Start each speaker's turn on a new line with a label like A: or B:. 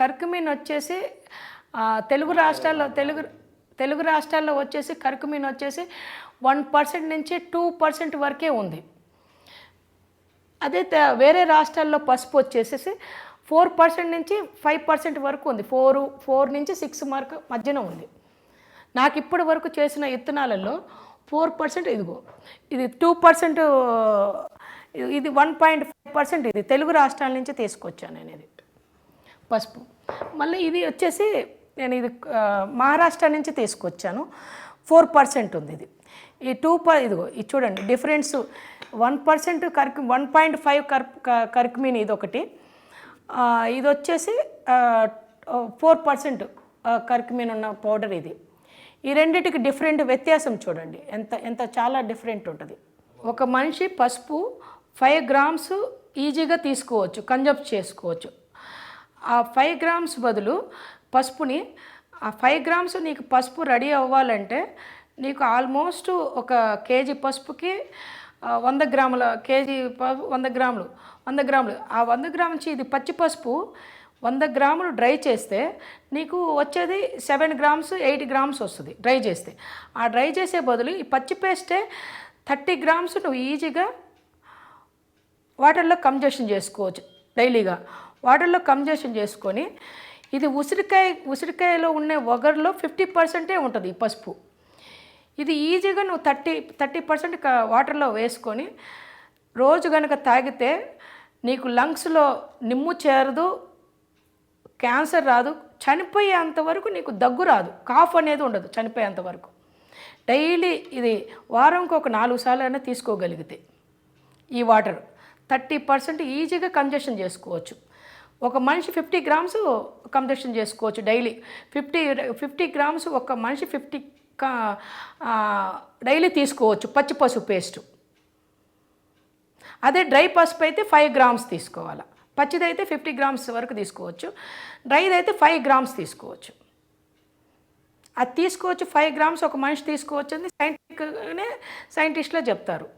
A: Curcumin వచ్చేసి తెలుగు రాష్ట్రాల్లో తెలుగు తెలుగు రాష్ట్రాల్లో వచ్చేసి కర్కుమిన్ వచ్చేసి వన్ పర్సెంట్ నుంచి టూ పర్సెంట్ వరకే ఉంది. అదే వేరే రాష్ట్రాల్లో పసుపు వచ్చేసేసి ఫోర్ పర్సెంట్ నుంచి ఫైవ్ పర్సెంట్ వరకు ఉంది. ఫోర్ ఫోర్ నుంచి సిక్స్ మార్క్ మధ్యన ఉంది. నాకు ఇప్పటి వరకు చేసిన ఇత్తనాలలో ఫోర్ పర్సెంట్ ఇదిగో ఇది టూ పర్సెంట్ ఇది వన్ పాయింట్ ఫైవ్ పర్సెంట్ ఇది తెలుగు రాష్ట్రాల నుంచి తీసుకొచ్చాను నేను ఇది పసుపు. మళ్ళీ ఇది వచ్చేసి నేను ఇది మహారాష్ట్ర నుంచి తీసుకొచ్చాను. ఫోర్ పర్సెంట్ ఉంది ఇది. ఈ టూ పర్ ఇదిగో ఇది చూడండి డిఫరెన్స్. వన్ పర్సెంట్ కర్క్ వన్ పాయింట్ ఫైవ్ కర్ కర్క్మీన్ ఇది ఒకటి ఇది వచ్చేసి ఫోర్ పర్సెంట్ కర్క్మీన్ ఉన్న పౌడర్ ఇది. ఈ రెండింటికి డిఫరెంట్ వ్యత్యాసం చూడండి ఎంత ఎంత చాలా డిఫరెంట్ ఉంటుంది. ఒక మనిషి పసుపు ఫైవ్ గ్రామ్స్ ఈజీగా తీసుకోవచ్చు కన్జప్ట్ చేసుకోవచ్చు. ఆ ఫైవ్ గ్రామ్స్ బదులు పసుపుని ఆ ఫైవ్ గ్రామ్స్ నీకు పసుపు రెడీ అవ్వాలంటే నీకు ఆల్మోస్ట్ ఒక కేజీ పసుపుకి వంద గ్రాముల కేజీ ప- వంద గ్రాములు వంద గ్రాములు. ఆ వంద గ్రాముల నుంచి ఇది పచ్చి పసుపు వంద గ్రాములు డ్రై చేస్తే నీకు వచ్చేది సెవెన్ గ్రామ్స్ ఎయిట్ గ్రామ్స్ వస్తుంది డ్రై చేస్తే. ఆ డ్రై చేసే బదులు ఈ పచ్చి పేస్టే థర్టీ గ్రామ్స్ నువ్వు ఈజీగా వాటర్లో కంజెషన్ చేసుకోవచ్చు డైలీగా. వాటర్లో కంజెషన్ చేసుకొని ఇది ఉసిరికాయ ఉసిరికాయలో ఉండే ఒగరులో ఫిఫ్టీ పర్సెంటే ఉంటుంది ఈ పసుపు. ఇది ఈజీగా నువ్వు థర్టీ థర్టీ పర్సెంట్ వాటర్లో వేసుకొని రోజు కనుక తాగితే నీకు లంగ్స్లో నిమ్ము చేరదు క్యాన్సర్ రాదు చనిపోయేంత వరకు నీకు దగ్గు రాదు. కాఫ్ అనేది ఉండదు చనిపోయేంత వరకు. డైలీ ఇది వారంకి ఒక నాలుగు సార్లు అయినా తీసుకోగలిగితే ఈ వాటర్. థర్టీ పర్సెంట్ ఈజీగా కంజెషన్ చేసుకోవచ్చు. ఒక మనిషి ఫిఫ్టీ గ్రామ్స్ కన్జెషన్ చేసుకోవచ్చు డైలీ. ఫిఫ్టీ ఫిఫ్టీ గ్రామ్స్ ఒక మనిషి ఫిఫ్టీ డైలీ తీసుకోవచ్చు పచ్చి పసుపు పేస్ట్. అదే డ్రై పసుపు అయితే ఫైవ్ గ్రామ్స్ తీసుకోవాలి. పచ్చిదైతే ఫిఫ్టీ గ్రామ్స్ వరకు తీసుకోవచ్చు. డ్రైది అయితే ఫైవ్ గ్రామ్స్ తీసుకోవచ్చు. అది తీసుకోవచ్చు ఫైవ్ గ్రామ్స్ ఒక మనిషి తీసుకోవచ్చు అని సైంటిఫిక్గానే సైంటిస్ట్లో చెప్తారు.